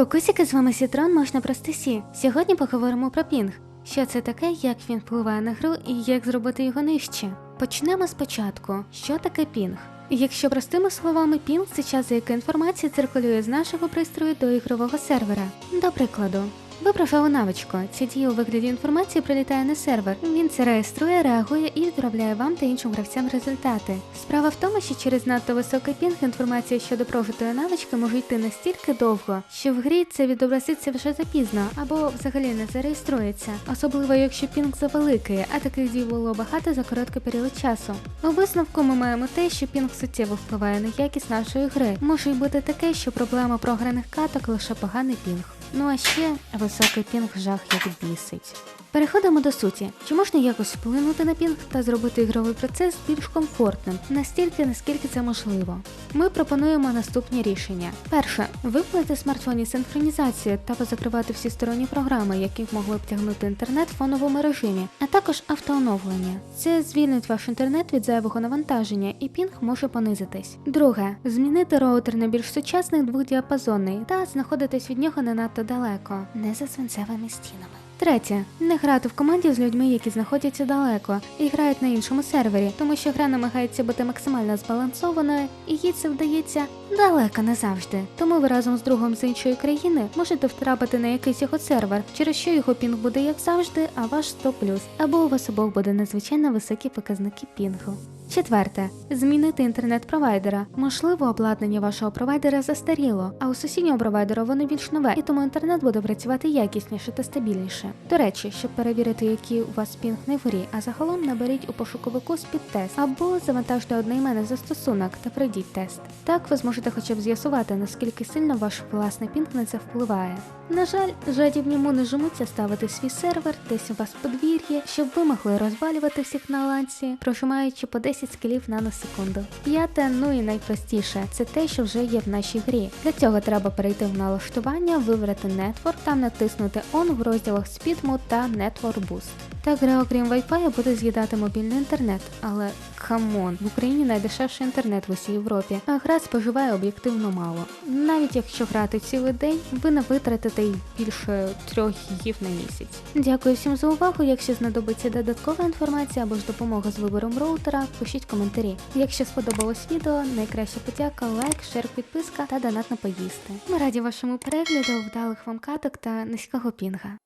Кукусіки з вами Сітрон можна просто сі. Сьогодні поговоримо про пінг. Що це таке, як він впливає на гру і як зробити його нижче. Почнемо спочатку. Що таке пінг? Якщо простими словами, пінг це час, за який інформація циркулює з нашого пристрою до ігрового сервера. До прикладу. Ви прожали навичку. Ця дія у вигляді інформації прилітає на сервер. Він це реєструє, реагує і відправляє вам та іншим гравцям результати. Справа в тому, що через надто високий пінг інформація щодо прожитої навички може йти настільки довго, що в грі це відобразиться вже запізно або взагалі не зареєструється, особливо якщо пінг завеликий, а таких дій було багато за короткий період часу. У висновку ми маємо те, що пінг суттєво впливає на якість нашої гри. Може й бути таке, що проблема програних каток лише поганий пінг. Ну а ще високий пінг жах як бісить. Переходимо до суті. Чи можна якось вплинути на пінг та зробити ігровий процес більш комфортним, настільки, наскільки це можливо? Ми пропонуємо наступні рішення: перше, виплати смартфоні синхронізацію та позакривати всі сторонні програми, які могли б тягнути інтернет в фоновому режимі, а також автооновлення. Це звільнить ваш інтернет від зайвого навантаження, і пінг може понизитись. Друге, змінити роутер на більш сучасний двохдіапазонний та знаходитись від нього не надто далеко, не за свинцевими стінами. Третє, не грати в команді з людьми, які знаходяться далеко і грають на іншому сервері, тому що гра намагається бути максимально збалансованою, і їй це вдається далеко не завжди. Тому ви разом з другом з іншої країни можете втрапити на якийсь його сервер, через що його пінг буде як завжди, а ваш 100 або у вас обох буде надзвичайно високі показники пінгу. Четверте, змінити інтернет-провайдера. Можливо, обладнання вашого провайдера застаріло, а у сусіднього провайдера воно більш нове, і тому інтернет буде працювати якісніше та стабільніше. До речі, щоб перевірити, який у вас пінг не в грі, а загалом наберіть у пошуковику спідтест або завантажте одноіменний застосунок та пройдіть тест. Так ви зможете хоча б з'ясувати, наскільки сильно ваш власний пінг на це впливає. На жаль, жадібні не жмуться ставити свій сервер десь у вас в подвір'ї, щоб ви могли розвалювати всіх на ланці, прожимаючи по 10 скілів на секунду. П'яте, ну і найпростіше, це те, що вже є в нашій грі. Для цього треба перейти в налаштування, вибрати Network, там натиснути On в розділах Speed Mode та Network Boost. Так гра, окрім Wi-Fi, буде з'їдати мобільний інтернет, але камон, в Україні найдешевший інтернет в усій Європі, а гра споживає об'єктивно мало. Навіть якщо грати цілий день, ви не витратите й більше трьох гігів на місяць. Дякую всім за увагу. Якщо знадобиться додаткова інформація або ж допомога з вибором роутера, пишіть коментарі. Якщо сподобалось відео, найкраща подяка, лайк, шер, підписка та донат на поїсти. Ми раді вашому перегляду, вдалих вам каток та низького пінга.